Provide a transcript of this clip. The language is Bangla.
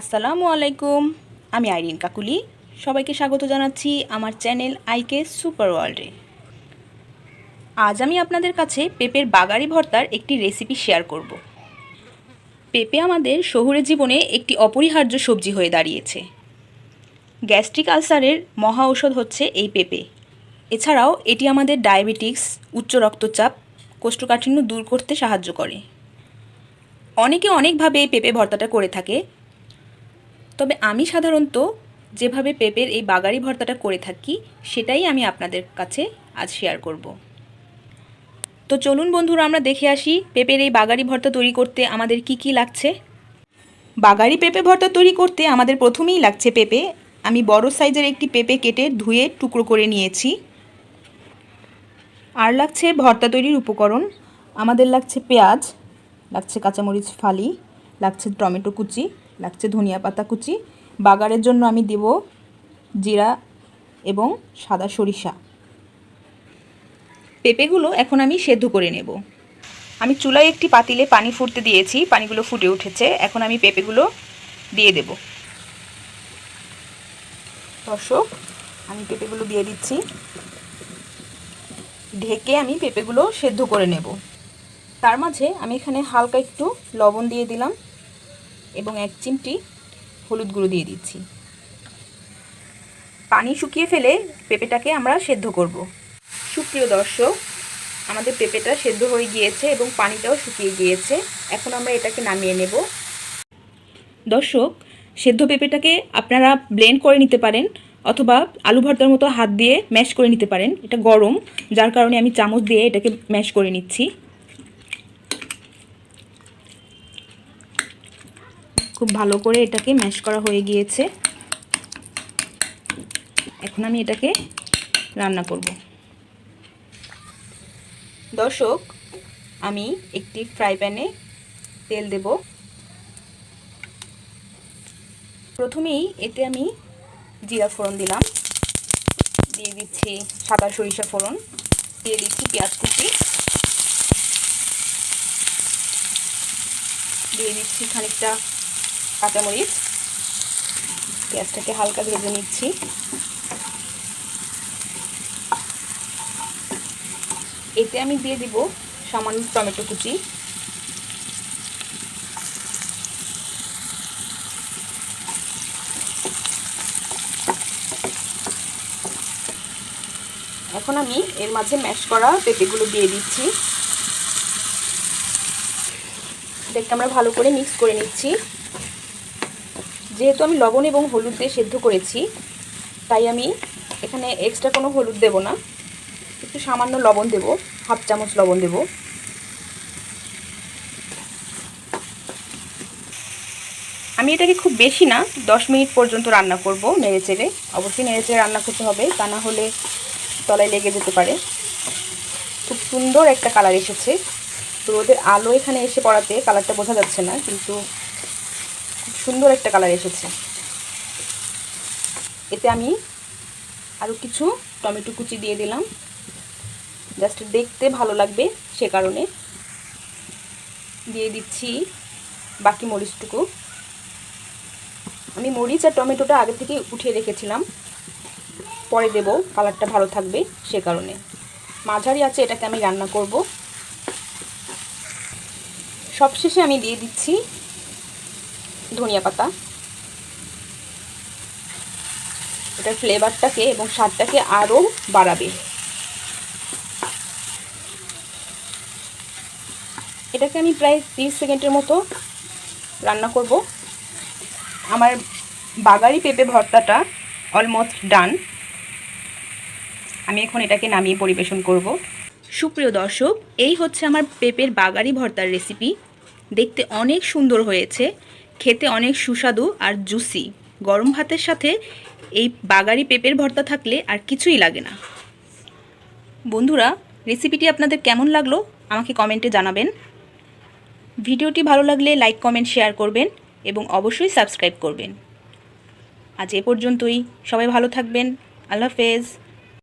আসসালামু আলাইকুম, আমি আইরিন কাকুলি। সবাইকে স্বাগত জানাচ্ছি আমার চ্যানেল আইকে সুপার ওয়ার্ল্ডে। আজ আমি আপনাদের কাছে পেঁপের বাগারি ভর্তার একটি রেসিপি শেয়ার করব। পেঁপে আমাদের শহুরে জীবনে একটি অপরিহার্য সবজি হয়ে দাঁড়িয়েছে। গ্যাস্ট্রিক আলসারের মহা ঔষধ হচ্ছে এই পেঁপে। এছাড়াও এটি আমাদের ডায়াবেটিক্স, উচ্চ রক্তচাপ, কোষ্ঠকাঠিন্য দূর করতে সাহায্য করে। অনেকে অনেকভাবে এই পেঁপে ভর্তাটা করে থাকে তবে আমি সাধারণত যেভাবে পেঁপের এই বাগারি ভর্তাটা করে থাকি, সেটাই আমি আপনাদের কাছে আজ শেয়ার করব। তো চলুন বন্ধুরা, আমরা দেখে আসি পেঁপের এই বাগারি ভর্তা তৈরি করতে আমাদের কি কি লাগছে। বাগারি পেঁপে ভর্তা তৈরি করতে আমাদের প্রথমেই লাগছে পেঁপে। আমি বড় সাইজের একটি পেঁপে কেটে ধুয়ে টুকরো করে নিয়েছি। আর লাগছে ভর্তা তৈরির উপকরণ। আমাদের লাগছে পেঁয়াজ, লাগছে কাঁচামরিচ ফালি, লাগছে টমেটো কুচি লাগছে ধনিয়া পাতা কুচি। বাগারের জন্য আমি দেব জিরা এবং সাদা সরিষা। পেঁপেগুলো এখন আমি সেদ্ধ করে নেব। আমি চুলায় একটি পাতিলে পানি ফুটতে দিয়েছি, পানিগুলো ফুটে উঠেছে। এখন আমি পেঁপেগুলো দিয়ে দেব। দর্শক, আমি পেঁপেগুলো দিয়ে দিচ্ছি। ঢেকে আমি পেঁপেগুলো সেদ্ধ করে নেব। তার মাঝে আমি এখানে হালকা একটু লবণ দিয়ে দিলাম। এবং এক চিমটি হলুদ গুঁড়ো দিয়ে দিচ্ছি। পানি শুকিয়ে ফেলে পেঁপেটাকে আমরা সেদ্ধ করব। সুপ্রিয় দর্শক, আমাদের পেঁপেটা সেদ্ধ হয়ে গিয়েছে এবং পানিটাও শুকিয়ে গিয়েছে। এখন আমরা এটাকে নামিয়ে নেব। দর্শক, সেদ্ধ পেঁপেটাকে আপনারা ব্লেন্ড করে নিতে পারেন অথবা আলু ভর্তার মতো হাত দিয়ে ম্যাশ করে নিতে পারেন। এটা গরম, যার কারণে আমি চামচ দিয়ে এটাকে ম্যাশ করে নিচ্ছি। খুব ভালো করে এটাকে ম্যাশ করা হয়ে গিয়েছে। এখন আমি এটাকে রান্না করব। দর্শক, আমি একটি ফ্রাই প্যানে তেল দেব। প্রথমেই এতে আমি জিরা ফোড়ন দিলাম। দিয়ে দিচ্ছি সাদা সরিষা ফোড়ন। দিয়ে দিচ্ছি পেঁয়াজ কুচি। দিয়ে দিচ্ছি খানিকটা কাঁচামরিচ। পেঁয়াজটাকে হালকা ভেজে নিচ্ছি। এতে আমি দিয়ে দিব সামান্য টমেটো কুচি। এখন আমি এর মাঝে ম্যাশ করা পেঁপেগুলো দিয়ে দিচ্ছি। এটাকে আমরা ভালো করে মিক্স করে নিচ্ছি। যেহেতু আমি লবণ এবং হলুদ দিয়ে সেদ্ধ করেছি, তাই আমি এখানে এক্সট্রা কোনো হলুদ দেব না। একটু সামান্য লবণ দেব, হাফ চামচ লবণ দেব। আমি এটাকে খুব বেশি না, দশ মিনিট পর্যন্ত রান্না করব নেড়ে চেড়ে। অবশ্যই নেড়ে চেড়ে রান্না করতে হবে, তা না হলে তলায় লেগে যেতে পারে। খুব সুন্দর একটা কালার এসেছে। রোদের আলো এখানে এসে পড়াতে কালারটা বোঝা যাচ্ছে না, কিন্তু সুন্দর একটা কালার এসেছে। এতে আমি আরও কিছু টমেটো কুচি দিয়ে দিলাম। জাস্ট দেখতে ভালো লাগবে সে কারণে। দিয়ে দিচ্ছি বাকি মরিচটুকু। আমি মরিচ আর টমেটোটা আগে থেকে উঠিয়ে রেখেছিলাম। পরে দেব, কালারটা ভালো থাকবে সে কারণে। মাঝারি আছে, এটাকে আমি রান্না করব। সবশেষে আমি দিয়ে দিচ্ছি ধনিয়া পাতা। এটার ফ্লেভারটাকে এবং স্বাদটাকে আরও বাড়াবে। এটাকে আমি প্রায় তিরিশ সেকেন্ডের মতো রান্না করব। আমার বাগারি পেঁপে ভর্তাটা অলমোস্ট ডান আমি এখন এটাকে নামিয়ে পরিবেশন করব। সুপ্রিয় দর্শক, এই হচ্ছে আমার পেঁপের বাগারি ভর্তার রেসিপি দেখতে অনেক সুন্দর হয়েছে। খেতে অনেক সুস্বাদু আর জুসি গরম ভাতের সাথে এই বাগারি পেঁপের ভর্তা থাকলে আর কিছুই লাগে না। বন্ধুরা রেসিপিটি আপনাদের কেমন লাগল? আমাকে কমেন্টে জানাবেন। ভিডিওটি ভালো লাগলে লাইক কমেন্ট শেয়ার করবেন এবং অবশ্যই সাবস্ক্রাইব করবেন। আজ এ পর্যন্তই। সবাই ভালো থাকবেন। আল্লাহ হাফেজ।